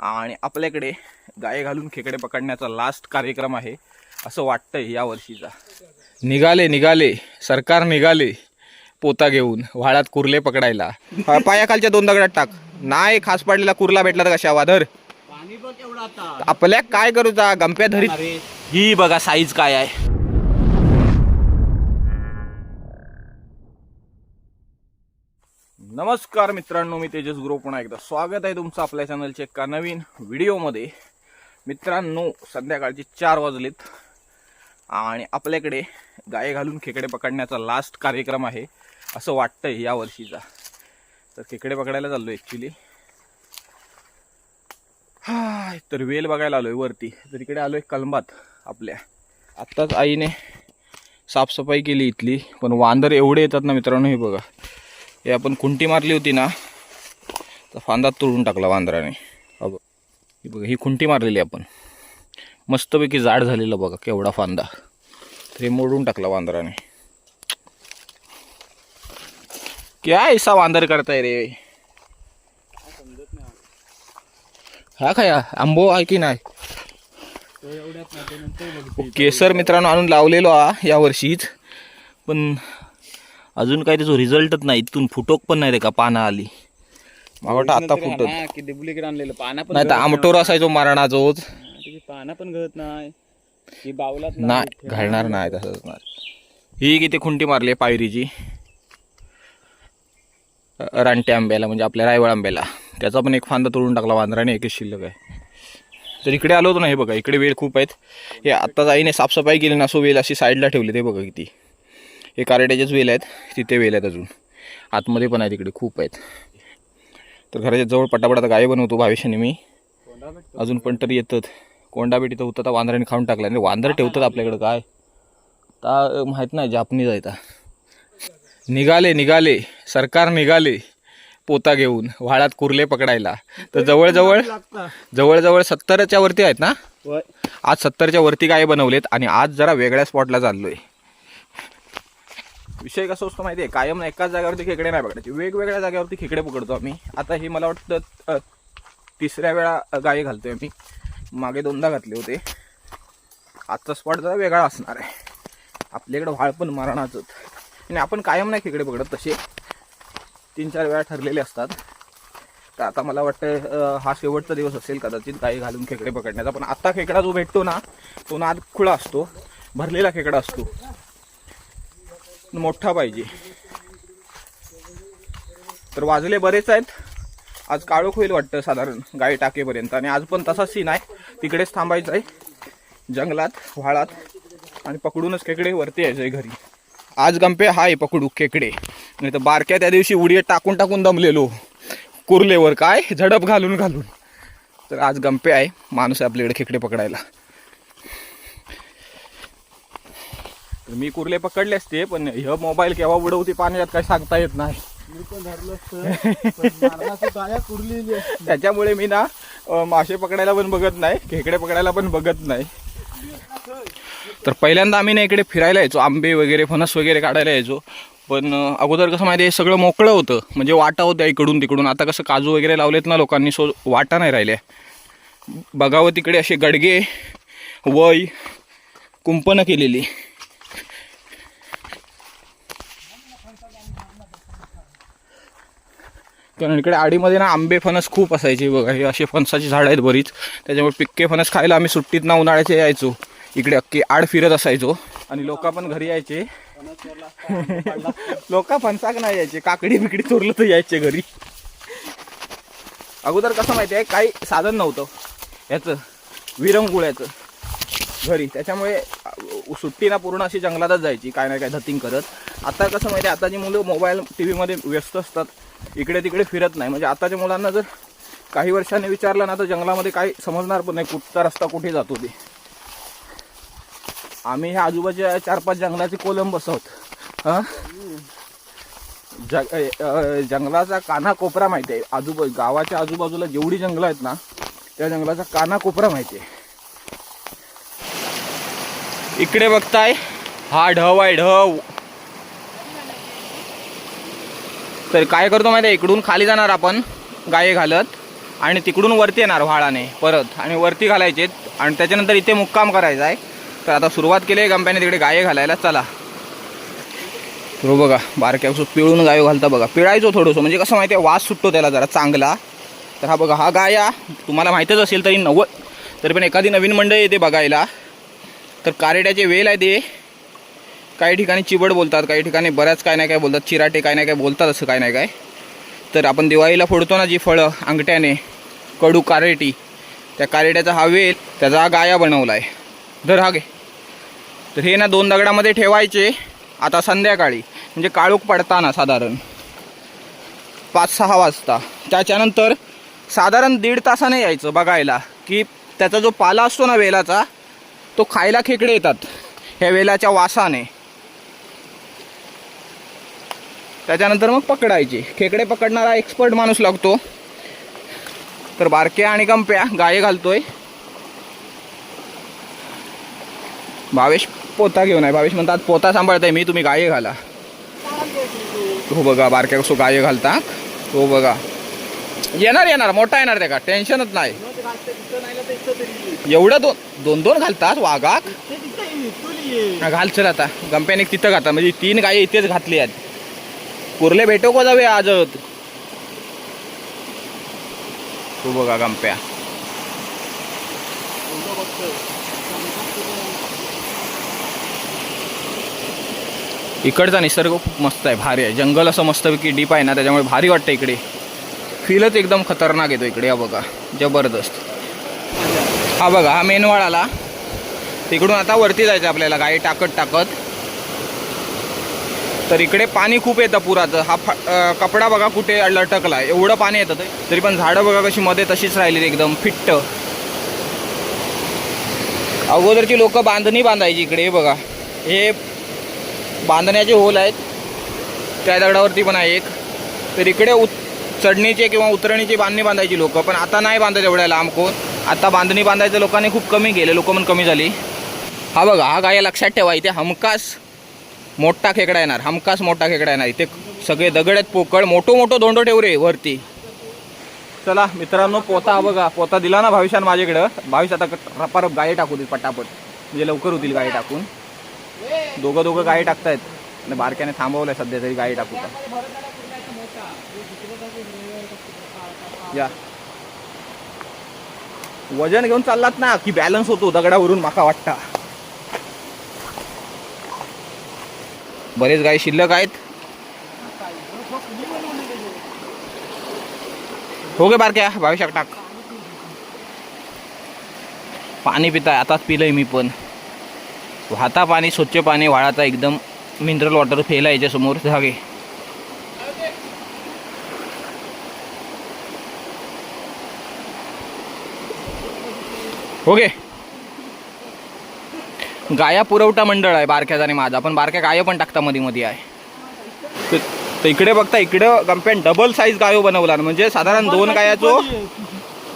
आणि आपल्याकडे गाय घालून खेकडे पकडण्याचा लास्ट कार्यक्रम आहे. असं वाटतंय या वर्षीचा. निघाले निघाले. सरकार निघाले. पोता घेऊन व्हाळात कुर्ले पकडायला. पायाखालच्या दोन दगडात टाक. नाही खास पडलेला कुर्ला भेटला तर कशा वादर पाणी बघ एवढा आता. आपल्या काय करूचा गंप्या धरी ही बघा साईज काय आहे. नमस्कार मित्रांनो मी तेजस गुरु. पुन्हा एकदा स्वागत आहे तुमचं आपल्या चॅनलच्या एका नवीन व्हिडिओमध्ये. मित्रांनो संध्याकाळचे चार वाजलेत आणि आपल्याकडे गाय घालून खेकडे पकडण्याचा लास्ट कार्यक्रम आहे असं वाटतंय या वर्षीचा. तर खेकडे पकडायला चाललो ॲक्च्युली हा तर वेल बघायला आलोय वरती. तर इकडे आलोय कलंबात आपल्या. आत्ताच आईने साफसफाई केली इथली पण वांदर एवढे येतात ना मित्रांनो हे बघा. हे आपण खुंटी मारली होती ना तर फांदा तोडून टाकला वांदराने. बघ ही बघा ही खुंटी मारलेली आपण. मस्तपैकी जाड झालेलं बघा केवढा फांदा. तर हे मोडून टाकला वांदराने. क्या ऐसा वांदर करताय रे? हा खाया आंबो आहे की नाही? केसर मित्रांनो आणून लावलेलो हा या वर्षीच पण अजून काही त्याचा रिझल्टच नाही. इथून फुटोक पण नाही रे का पानं आली. मला वाटतं आता फुटत की डुप्लिकेट आणलेलं. पाना पण नाही तर आमटोर असायचो मारणाचोच पाना पण गळत नाही. ही बावलात नाही. घालणार नाही तसंच नाही ही किती खुंटी मारली आहे पायरीची? रानटी आंब्याला म्हणजे आपल्या रायवळ आंब्याला. त्याचा पण एक फांदा तोडून टाकला वांदराने एकच शिल्लक आहे. तर इकडे आलो होतो ना हे बघा इकडे वेल खूप आहेत. हे आत्ताच आईने साफसफाई केली ना सो वेल अशी साईडला ठेवली ते बघा किती. हे कारड्याचेच वेल आहेत तिथे वेल आहेत अजून. आतमध्ये पण आहेत इकडे खूप आहेत. तर घराच्या जवळ पटापट आता गाय बनवतो भविष्याने मी. अजून पण तरी येतात. कोंडा बेटी तर होता तर वांदराने खाऊन टाकला आणि वांदर ठेवतात आपल्याकडे काय? ता माहीत नाही जापनी जायता निघाले निघाले. सरकार निघाले. पोता घेऊन व्हाळात कुर्ले पकडायला. तर जवळजवळ जवळजवळ सत्तरच्या वरती आहेत ना? आज सत्तरच्या वरती गाय बनवलेत आणि आज जरा वेगळ्या स्पॉटला चाललोय. विषय कसा असतो माहिती आहे कायम एकाच जागेवरती खेकडे नाही पकडायचे. वेगवेगळ्या जागेवरती खेकडे पकडतो आम्ही. आता हे मला वाटतं तिसऱ्या वेळा गाय घालतोय मी मागे दोनदा घातले होते. आजचा स्पॉट जरा वेगळा असणार आहे. आपल्याकडे व्हाळ पण मारणारच आणि आपण कायम नाही खेकडे पकडत तसे. तीन चार वेळा ठरलेले असतात. तर आता मला वाटतं हा शेवटचा दिवस असेल कदाचित गाई घालून खेकडे पकडण्याचा. पण आत्ता खेकडा जो भेटतो ना तो नाद खुळा असतो. भरलेला खेकडा असतो. मोठा पाहिजे. तर वाजले बरेच आहेत. आज काळोख होईल वाटतं साधारण गाई टाकेपर्यंत. आणि आज पण तसाच सीन आहे. तिकडेच थांबायचं आहे. जंगलात व्हाळात आणि पकडूनच खेकडे वरती यायचं आहे घरी. आज गंपे हाय पकडू खेकडे. नाही तर बारक्या त्या दिवशी उडी टाकून टाकून दमलेलो. कुर्लेवर काय? झडप घालून घालून. तर आज गंपे आहे. माणूस आहे आपल्याकडे खेकडे पकडायला. तर मी कुर्ले पकडले असते पण ह्य मोबाईल केव्हा उडवते पाण्यात काही सांगता येत नाही. मी पण धरलं. त्याच्यामुळे मी ना मासे पकडायला पण बघत नाही खेकडे पकडायला पण बघत नाही. तर पहिल्यांदा आम्ही ना इकडे फिरायला यायचो आंबे वगैरे फणस वगैरे काढायला यायचो. पण अगोदर कसं माहिती आहे सगळं मोकळं होतं. म्हणजे वाटा होत्या इकडून तिकडून. आता कसं काजू वगैरे लावलेत ना लोकांनी सो वाटा नाही राहिल्या. बघावं तिकडे असे गडगे वय कुंपणं केलेली. कारण इकडे आडीमध्ये ना आंबे फणस खूप असायचे बघा हे असे फणसाची झाडं आहेत बरीच. त्याच्यामुळे पिक्के फणस खायला आम्ही सुट्टीत ना उन्हाळ्याचे यायचो. इकडे अख्खी आड फिरत असायचो. आणि लोक पण घरी यायचे. लोक फणसाक नाही यायचे काकडी बिकडी चोरलं तर यायचे घरी. अगोदर कसं माहिती आहे काही साधन नव्हतं. याचं विरंगुळ्याचं घरी. त्याच्यामुळे सुट्टी ना पूर्ण अशी जंगलातच जायची काय ना काय धतिंग करत. आता कसं माहिती आहे आताची मुलं मोबाईल टी व्हीमध्ये व्यस्त असतात इकडे तिकडे फिरत नाही. म्हणजे आताच्या मुलांना जर काही वर्षांनी विचारलं ना तर जंगलामध्ये काही समजणार पण नाही कुठचा रस्ता कुठे जातो ते. आम्ही ह्या आजूबाजूच्या चार पाच जंगलाचे कोलम बसवत. हां? जग जंगलाचा काना कोपरा माहिती आहे. आजूबाजू गावाच्या आजूबाजूला जेवढी जंगलं आहेत ना त्या जंगलाचा काना कोपरा माहिती आहे. इकडे बघताय हा ढव आहे ढव. तर काय करतो माहिती आहे इकडून खाली जाणार आपण गाये घालत आणि तिकडून वरती येणार व्हाळाने परत आणि वरती घालायचे आणि त्याच्यानंतर इथे मुक्काम करायचा आहे. तर आता सुरुवात केली आहे गंप्याने तिकडे गाये घालायला. चला. हो बघा बारक्या पिळून गायो घालता बघा. पिळायचो थोडंसं म्हणजे कसं माहिती आहे वास सुटतो त्याला जरा चांगला. तर हा बघा हा गाया तुम्हाला माहीतच असेल तरी नव्वद. तरी पण एखादी नवीन मंडळी येते बघायला. तर कारेट्याचे वेल आहे ते. काही ठिकाणी चिबड बोलतात काही ठिकाणी बऱ्याच काय नाही काय बोलतात चिराटे काय नाही काय बोलतात असं काय नाही काय. तर आपण दिवाळीला फोडतो ना जी फळं अंगठ्याने कडू कारेटी त्या कारेट्याचा हा वेल त्याचा हा गाया बनवला आहे धर हा घे. तर हे ना दोन दगडामध्ये ठेवायचे आता संध्याकाळी म्हणजे काळोख पडताना साधारण. पाच सहा वाजता. त्याच्यानंतर साधारण दीड तासाने यायचं बघायला की त्याचा जो पाला असतो ना वेलाचा तो खायला खेकडे येतात ह्या वेलाच्या वासाने. त्याच्यानंतर मग पकडायचे. खेकडे पकडणारा एक्सपर्ट माणूस लागतो. तर बारक्या आणि गंप्या गाये घालतोय. भावेश पोता घेऊन आहे. भावेश म्हणतात पोता सांभाळताय मी तुम्ही गाये घाला. हो बघा बारक्या कसो गाये घालता हो बघा. येणार येणार. मोठा येणार त्या का? टेन्शनच नाही. एवढं दोन दोन दोन घालतात वाघाक? घाल चल आता. गंप्याने तिथं घाता. म्हणजे तीन गाये इथेच घातली आहेत. कुर्ले भेटो को जावे आज तू बघा गंप्या. इकडचा निसर्ग खूप मस्त आहे भारी आहे. जंगल असं मस्तपैकी डीप आहे ना त्याच्यामुळे भारी वाटतं इकडे. फीलच एकदम खतरनाक येतो इकडे हा बघा. जबरदस्त. हा बघा हा मेनवाळ आला तिकडून आता वरती जायचं आपल्याला गाडी टाकत टाकत तर इकडे पाणी खूप येतं पुराचं हा फ कपडा बघा कुठे लटकला एवढं पाणी येतं ते. तरी पण झाडं बघा कशी मध्ये तशीच राहिली एकदम फिट्ट. अगोदरची लोक बांधणी बांधायची इकडे हे बघा. हे बांधण्याचे होल आहेत. त्या दगडावरती पण आहे एक. तर इकडे उत चढणीचे किंवा उतरणीची बांधणी बांधायची लोक. पण आता नाही बांधत एवढ्या लांब कोण. आता बांधणी बांधायचं लोकांनी खूप कमी केले. लोक पण कमी झाली. हा बघा हा गाय लक्षात ठेवा. इथे हमखास मोठा खेकडा येणार हमखास मोठा खेकडा येणार. इथे सगळे दगड आहेत पोकळ मोठो मोठो दोंडो ठेव रे वरती. चला मित्रांनो पोता हा बघा. पोता दिला ना भाविशान माझ्याकडं. भाविश आता रपारप गाय टाकू दे पटापट. म्हणजे लवकर होतील गाय टाकून. दोघं दोघं गाय टाकतायत. आणि बारक्याने थांबवलंय सध्या तरी गाय टाकू या. वजन घेऊन चाललात ना की बॅलन्स होतो दगडावरून माका वाटता. बरेच गाय शिल्लक आहेत. हो गे बारक्या भाविशाक टाक पाणी पिताय आताच पिलंय मी पण. वाहता पाणी स्वच्छ पाणी वाळाचा एकदम मिनरल वॉटर फेला याच्यासमोर. जागे ओके हो गाया पुरवठा मंडळ आहे बारक्याचा आणि माझा पण बारक्या गाया पण टाकता मध्ये मध्ये आहे. तर- इकडे बघता इकडे गंप्यान डबल साईज गायो बनवला ना म्हणजे साधारण दोन गायाचो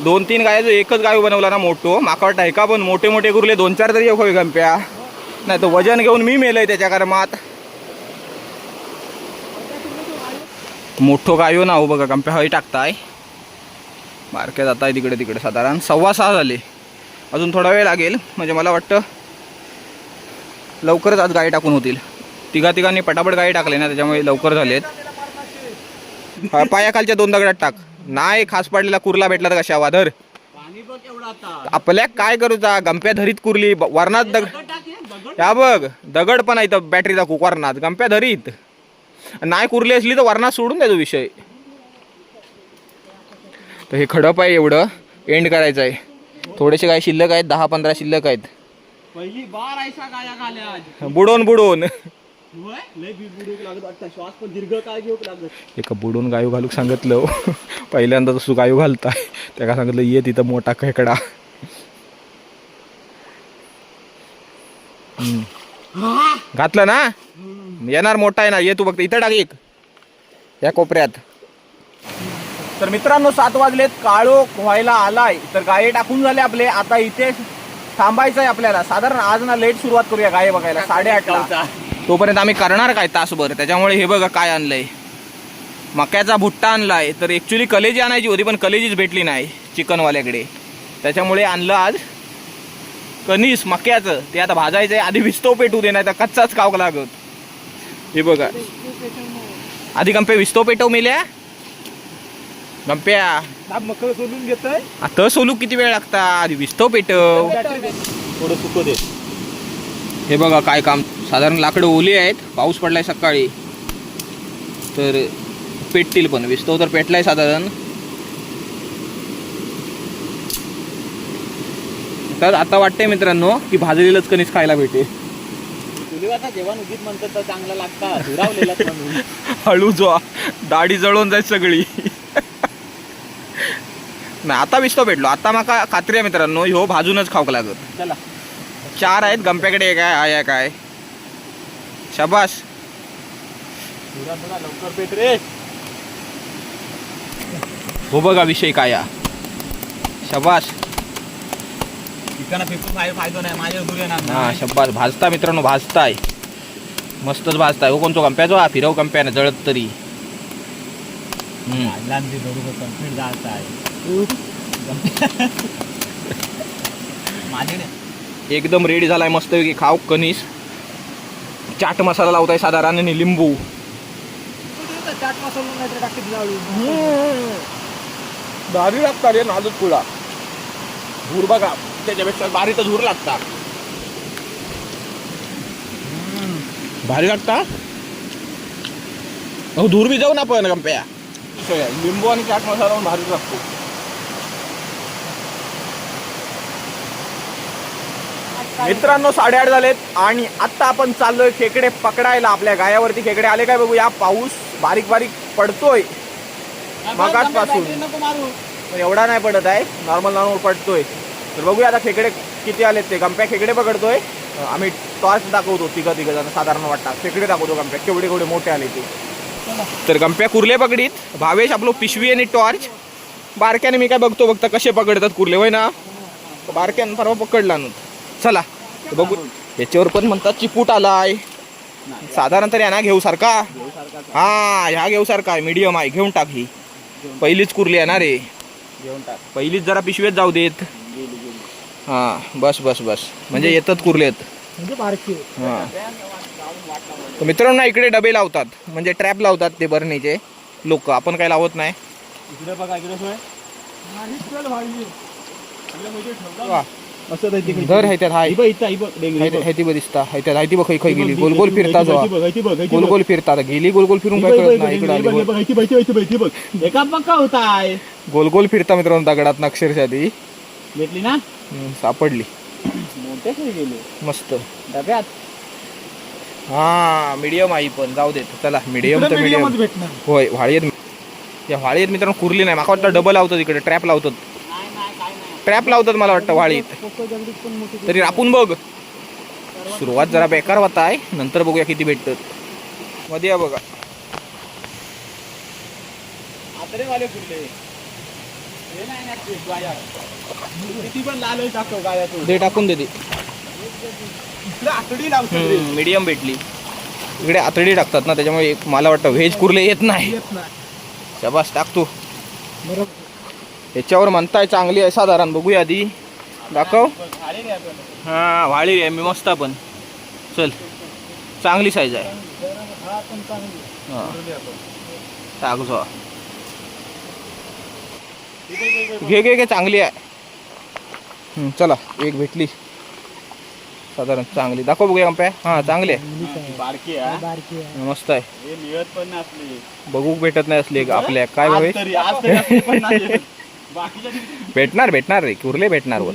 दोन तीन गायाचो एकच गायो बनवला ना मोठो माका वाटतं एका पण मोठे मोठे कुर्ले दोन चार तरी होय गंप्या. नाही तर वजन घेऊन मी मेलय त्याच्या कर्मात. मोठो गायो ना हो बघा गंप्या हळी टाकताय. बारक्या जात आहे तिकडे तिकडे साधारण सव्वा सहा झाले. अजून थोडा वेळ लागेल म्हणजे मला वाटतं लवकरच आज गाडी टाकून होतील. तिघा तिघांनी पटापट गाडी टाकले ना त्याच्यामुळे लवकर झालेत पायाखालच्या दोन दगडात टाक. नाही खास पाडलेला कुर्ला भेटला तर कशा वादर आपल्या काय करूचा गंप्या धरीत कुरली ब- वरणात दग या बघ दगड पण आहे तर बॅटरी दाखवू वरणात गंप्या धरीत. नाही कुरली असली तर वरणात सोडून द्यायचो विषय. तर हे खडप आहे एवढं एंड करायचं आहे. थोडेसे काय शिल्लक आहेत दहा पंधरा शिल्लक आहेत. पहिली बार ऐसा गाया घाल्या आज बुडवून बुडवून होय? लय बी बुडूक लागत वाटतं. श्वास पण दीर्घ काय घेऊक लागत. एका बुडून गायू घालूक सांगितलं. पहिल्यांदा तसं गायू घालताय त्याला सांगितलं ये तिथं मोठा खेकडा. हम्म. घातलं ना? येणार मोठा आहे ना? ये तू फक्त इथं टाक एक. या कोपऱ्यात. तर मित्रांनो सात वाजलेत. काळोख व्हायला आलाय. तर गाये टाकून झाले आपले. आता इथे थांबायचं आहे आपल्याला. साधारण आज ना लेट सुरुवात करूया गाये बघायला? साडेआठला. तोपर्यंत आम्ही करणार काय तासभर त्याच्यामुळे हे बघा काय आणलंय. मक्याचा भुट्टा आणलाय. तर ॲक्च्युली कलेजी आणायची होती पण कलेजीच भेटली नाही चिकनवाल्याकडे. त्याच्यामुळे आणलं आज कणीस मक्याचं. ते आता भाजायचं आहे आधी विस्तो पेटू दे नाही तर कच्चाच काव लागत हे बघा. आधी गंपे विस्तो पेटव मेल्या. गंप्या. मकर सोडून घेतोय. आता सोलू किती वेळ लागता? आधी विस्तो पेटव. थोडं सुकू दे. हे बघा काय काम. साधारण लाकडं ओली आहेत. पाऊस पडलाय सकाळी. तर पेटतील पण. विस्तव तर पेटलाय साधारण. तर आता वाटतंय मित्रांनो की भाजलेलंच कणीस खायला भेटेल. चुलीवरचा जेवण उगीत म्हणतात चांगला लागतात हळू जो. दाढी जळून जाईल सगळी. नाही आता विस्तो भेटलो. आता माका खात्री आहे मित्रांनो ह्यो भाजूनच खाऊक लागत चला. चार आहेत गंप्याकडे एक आहे एक आहे. शाबास. थोडा थोडा लवकर पेट रे. हो बघा विषय काय हा. शाबास. पिकांना फेकून काय फायदा नाही माझ्या दूर येणार हा नाही. भाजता मित्रांनो भाजताय. मस्तच भाजताय. हो कोणतो कंप्याचो हा? फिरव कंप्याने जळत तरी. हम्म. लहान ते बरोबर कंप्लीट जात आहे माझे एकदम रेडी झालाय मस्त खाऊ कणीस. चाट मसाला लावताय साधारण आणि लिंबू. चाट मसाला भारी लागतात रे नाजूक पुळा धूर बघा त्याच्यापेक्षा भारी तर धूर लागता भारी लागता अहो धूर बी जाऊ ना पण गंप्या. लिंबू आणि चाट मसाला लावून भारी लागतो. मित्रांनो साडेआठ झालेत आणि आता आपण चाललोय खेकडे पकडायला. आपल्या गायावरती खेकडे आले काय बघूया. पाऊस बारीक बारीक पडतोय. मगासपासून एवढा नाही पडत आहे. नॉर्मल नॉर्मल पडतोय. तर बघूया आता खेकडे किती आलेत ते. गंप्या खेकडे पकडतोय. आम्ही टॉर्च दाखवतो तिघं तिघं जण साधारण वाटतात खेकडे दाखवतो गंप्या. केवढे केवढे मोठे आले ते. तर गंप्या कुर्ले पकडीत. भावेश आपलं पिशवी आणि टॉर्च. बारक्याने मी काय बघतो बघता कसे पकडतात कुर्ले. होय ना? बारक्यान परवा पकडला ना चला तर बघू. याच्यावर पण म्हणतात चिपूट आलाय. साधारण तरी आहे ना घेऊ सारखा. हा ह्या घेऊ सारखा. आहे मीडियम आहे. घेऊन टाक ही. पहिलीच कुर्ली आहे. ना रे घेऊन टाक पहिलीच जरा पिशवेत जाऊ देत. हा बस बस बस. म्हणजे येतात कुर्लेत म्हणजे बारकी हा. तर मित्रांनो इकडे डबे लावतात. म्हणजे ट्रॅप लावतात ते बरणीचे. लोक आपण काय लावत नाही. इकडे बघा इकडे. असं ते तिकडे. दर आहे त्यात हाय. बघ इथं बघ डेंगरी बघ. हाय ती बघ दिसता हाय ती बघ गेली. गोल गोल फिरता बघ, जो बघ, गोल बघ. गोल फिरता आता गेली गोल गोल फिरून काय बघ, कळत बघ, नाही इकडे बघ, आली. बघ. बघ, बघ, बघ, बघ. एका पक्का होताय. गोल गोल फिरता मित्रांनो दगडात अक्षरशः ती. भेटली ना? हम्म, सापडली. मोठे खाली गेले. मस्त. डब्यात. हा मीडियम आई पण. जाऊ देत. चला मीडियम तर मीडियम भेटणार. होय व्हाळीत या व्हाळीत मित्रांनो कुर्ली नाही. माका वाटतं डबल लावतात इकडे ट्रॅप लावतात. ट्रॅप लावतात मला वाटतं मोठी तरी आपण बघ. सुरुवात जरा बेकार होता आहे. नंतर बघूया किती भेटतात मध्ये या बघा. ते टाकून दे. मीडियम भेटली. इकडे आतडी टाकतात ना त्याच्यामुळे मला वाटतं व्हेज कुर्ले येत नाही. येत नाही. शबास टाकतो बरोबर याच्यावर म्हणताय चांगली आहे साधारण बघूया आधी. दाखव. हा व्हाळी आहे मी मस्त पण. चल. चांगली साईज आहे. हा. हा जो. घे घे घे चांगली आहे. हम्म, चला एक भेटली. साधारण चांगली. दाखव बघूया कंप्या हा चांगली आहे. बारकी आहे मस्त आहे. हे बघू भेटत नाही असली आपल्या. काय भावे? भेटणार भेटणार रे. कुर्ले भेटणार वर.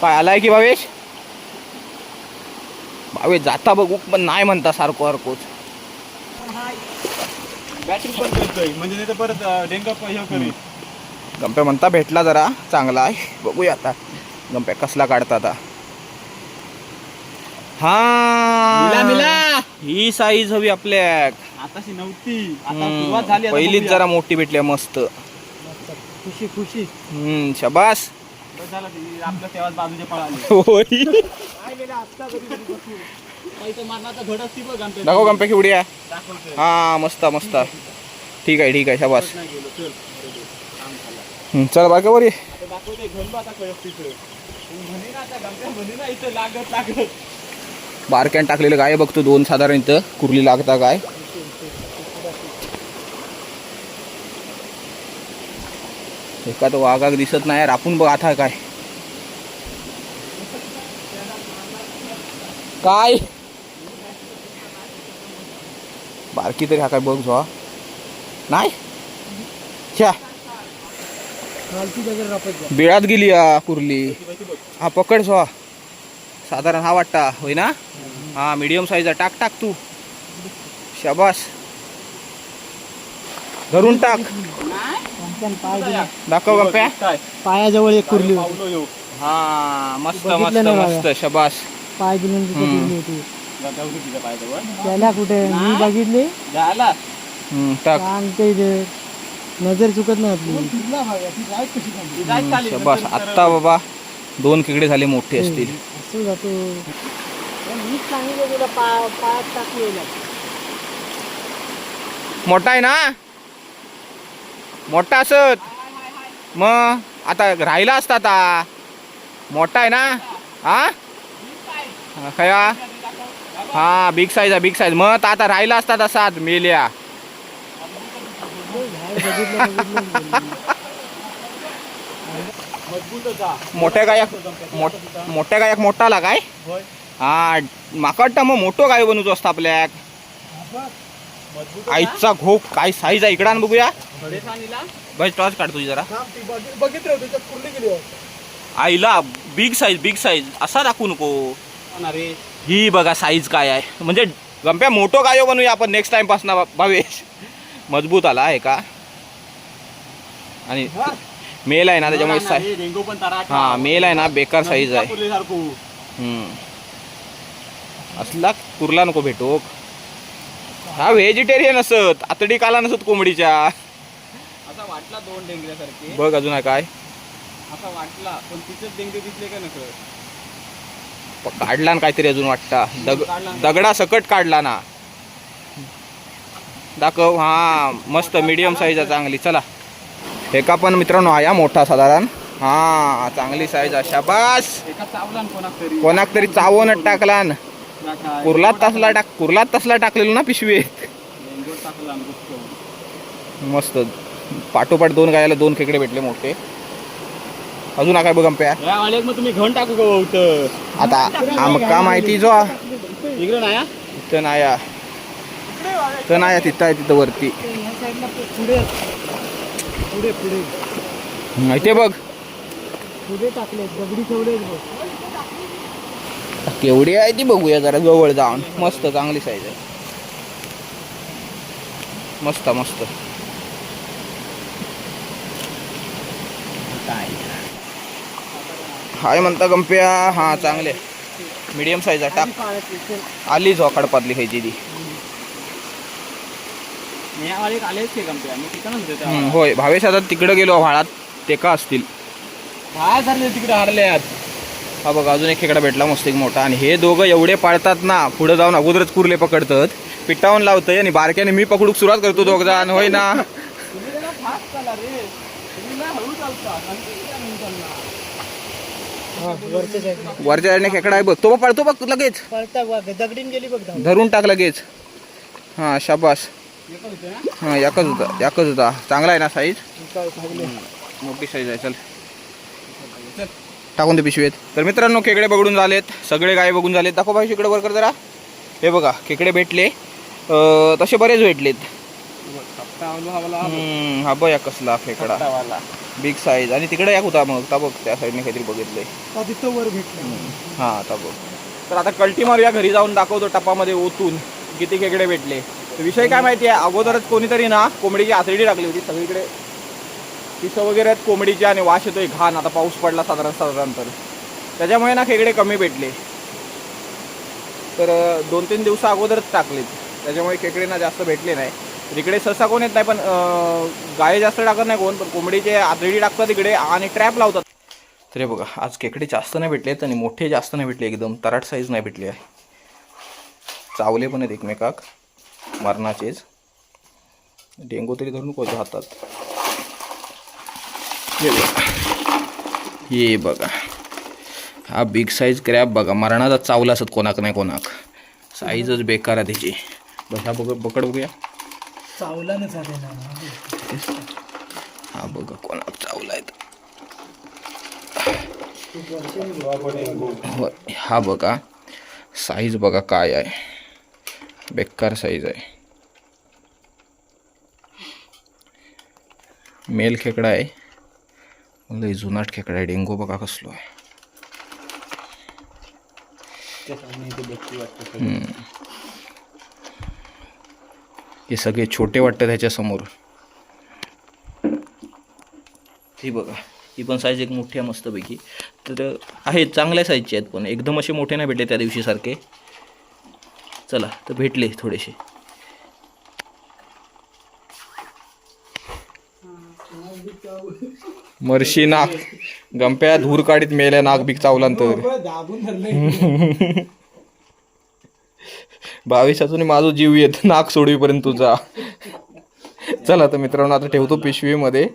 काय आलाय की भावेश? भावेश जाता बघू. पण नाही म्हणता सारखं सारखोच. बॅटरी पण म्हणजे नाही तर परत डेंगा करी गंप्या म्हणता भेटला जरा. चांगला आहे. बघूया आता. गंप्या कसला काढता आता. मिला, हा. मिला. ही साईज हवी आपल्या आताशी नव्हती. आता सुरुवात झाली आता पहिलीच बघूया. जरा मोठी भेटली आहे, मस्त. खुशी खुशी. हम्म शबास. बस झालं ते तेव्हाच बाजूचे पळाले. होय. बघ आमच्या दाखव दाखवतोय हा मस्त मस्त. ठीक आहे ठीक आहे शाबास. नाही गेलो चल बरं, बरं. काम झालं. चल बाकी आता दाखवते घन बघ आता कळत तिकडे म्हणे ना आता गमत्या म्हणे ना इथं लागत लागत. बारक्यान टाकलेलं काय बघतो दोन साधारण इथं. कुर्ली लागता काय एका तो वाघाक दिसत नाही आपण बघ आता काय. काय? बारकी तरी हा काय बघ जो. नाही? छ्या. बिळात गेली हा कुर्ली. हा पकड जो. साधारण हा वाटता होय ना हा मीडियम साईज टाक टाक तू. शाबास. धरून टाक. दाखव गप्प्या. पायाजवळ एक कुर्ली हा मस्त मस्त मस्त. शाबास. पाय दिलून तिथे हम्म. कुर्ली होती. जाऊ दे तिच्या पायाजवळ. त्याला कुठे? मी बघितली. सांगते नजर चुकत नाही आपली. शाबास. आत्ता बाबा दोन खेकडे झाले मोठे असतील. असं जातो. मीच सांगितलं तुला पा पायात टाकलेला. मोठा आहे ना? मोठा असत. मग आता राहिला असता आता. मोठा आहे ना? हा? हा, खया हा बिग साईज आहे बिग साईज मग आता राहिला असता तसाच मेल्या बघितलं बघितलं मजबूतच हा. मोठ्या गायक मोठ- मोठ्या गायक मोठा आला काय हा माका वाटतं मग मोठं गाय बनवतो असतं आपल्याक. मजबूत आईचा घोप काय साईज आहे? इकडं आण बघूया. बस टॉर्च काढ तुझी जरा. आईला बिग साईज बिग साईज असा दाखवू नको. ही बघा साईज काय आहे. म्हणजे गंप्या मोठं गायो बनवूया आपण नेक्स्ट टाइमपासून भावेश. मजबूत आला आहे का? आणि मेल आहे ना त्याच्यामुळे साईज डेंगू पण तारा हा मेल आहे ना बेकार साईज आहे. सारखं. असला कुर्ला नको भेटो. हा व्हेजिटेरियन असत आतडी काला नसत कोंबडीच्या. असा वाटला दोन डेंगऱ्यासारखे. बघ अजून काय. असा वाटला पण दिसले का काढला ना काहीतरी अजून वाटता. दग. दगडा सकट काढला ना. दाखव हा मस्त मीडियम साईज आहे चांगली. चला. एका पण मित्रांनो आया मोठा साधारण. हा चांगली साईज आहे शाबास एका चावला न कोणाक तरी चावून टाकला. कुर्लात तसला टाक कुर्लात तसला टाकलेलं ना पिशवी. मस्त. पाठोपाठ दोन गायाला दोन खेकडे भेटले मोठे. अजून हा काय बघ प्या तुम्ही घन टाकू का होत आता आमका माहिती जो. इकडे नाही हा? इथं नाया. इथं नाया तिथं आहे तिथं वरती. पुढे पुढे. माहिती बघ. पुढे टाकले दगडी ठेवले केवढी आहे ती बघूया जरा जवळ जाऊन. मस्त चांगली साईज आहे. मस्त मस्त. हाय म्हणता गंप्या. हा चांगले. मीडियम साईज आहे. टाक. आली झोकाडपातली खायची ती. आलेच मी होते हम्म, होय. भावेश आता तिकडं गेलो व्हाळात ते का असतील. काय झाले तिकडे हारल्यात हा बघा अजून एक खेकडा भेटला मस्त एक मोठा. आणि हे दोघं एवढे पाळतात ना पुढे जाऊन अगोदरच कुर्ले पकडतात. पिट्टावून लावतंय आणि बारक्याने मी पकडूक सुरुवात करतो दोघ जण होय ना? तुम्ही जरा फास्ट चाला रे. तुम्ही ना हळू चालता. नंतर मिनिटांना हा वरच्या साईडला वरच्या साईडने खेकडा आहे बघ. तो बघ पळतो बघ लगेच. पळता बघ. दगडीन गेली बघ. धरून टाक लगेच. हा शाबास. हा एकच होता एकच होता. चांगला आहे ना साईज. मोठी साईज आहे चल. टाकून दे पिशवीत. तर मित्रांनो खेकडे बघडून झालेत. सगळे गाय बघून झालेत. दाखव भाई इकडे वर कर जरा. हे बघा खेकडे भेटले. तसे बरेच भेटलेत. हा बघ कसला खेकडा. बिग साईज आणि तिकडे एक होता मग. ता बघ त्या साईडने काहीतरी बघितलंय. हा, हा आता बघ. तर आता कल्टी मारूया घरी जाऊन दाखवतो टपामध्ये ओतून किती खेकडे भेटले. विषय काय माहिती आहे? अगोदरच कोणीतरी ना कोंबडीची आतडी टाकली होती सगळीकडे. पिसं वगैरे आहेत कोंबडीची आणि वाश येतोय घाण. आता पाऊस पडला साधारण साधारण तर. त्याच्यामुळे ना खेकडे कमी भेटले. तर दोन तीन दिवसा अगोदरच टाकलेत. त्याच्यामुळे खेकडे ना जास्त भेटले नाही. इकडे सहसा कोण येत नाही पण गाय जास्त टाकत नाही कोण पण कोंबडीचे आतडी टाकतात इकडे आणि ट्रॅप लावतात. तरी बघा आज खेकडे जास्त नाही भेटलेत आणि मोठे जास्त नाही भेटले. एकदम तराट साईज नाही भेटली आहे. चावले पण आहेत एकमेकाक. मरणाचेच. डेंगू तरी धरून कोणत्या हातात. हे बघा. हे बिग साईज क्रॅब बघा. मरणाचा चावला असत कोणाक नाही कोणाक. साईजच बेकार आहे त्याची. बघा बघ पकड बघूया. चावला ना झाले ना. हा बघा कोणाक चावलाय तो. हो, हा बघा. साईज बघा काय आहे. बेकार साईज आहे. मेल खेकडा आहे. लय जुनाट खेकडा आहे. डेंगू बघा कसलो आहे. हे सगळे छोटे वाटतं त्याच्यासमोर ही बघा. ही पण साईज एक मोठी आहे मस्तपैकी. तर आहेत चांगल्या साईजचे आहेत पण. एकदम असे मोठे नाही भेटले त्या दिवशी सारखे. चला तर भेटले थोडेसे. मरशी नाक. गंप्या धूर काढीत मेल्या नाक बीक चावल्यानंतर बावीस अजून माझं जीव येत नाक सोडवीपर्यंत तुझा. चला तर मित्रांनो आता ठेवतो पिशवीमध्ये.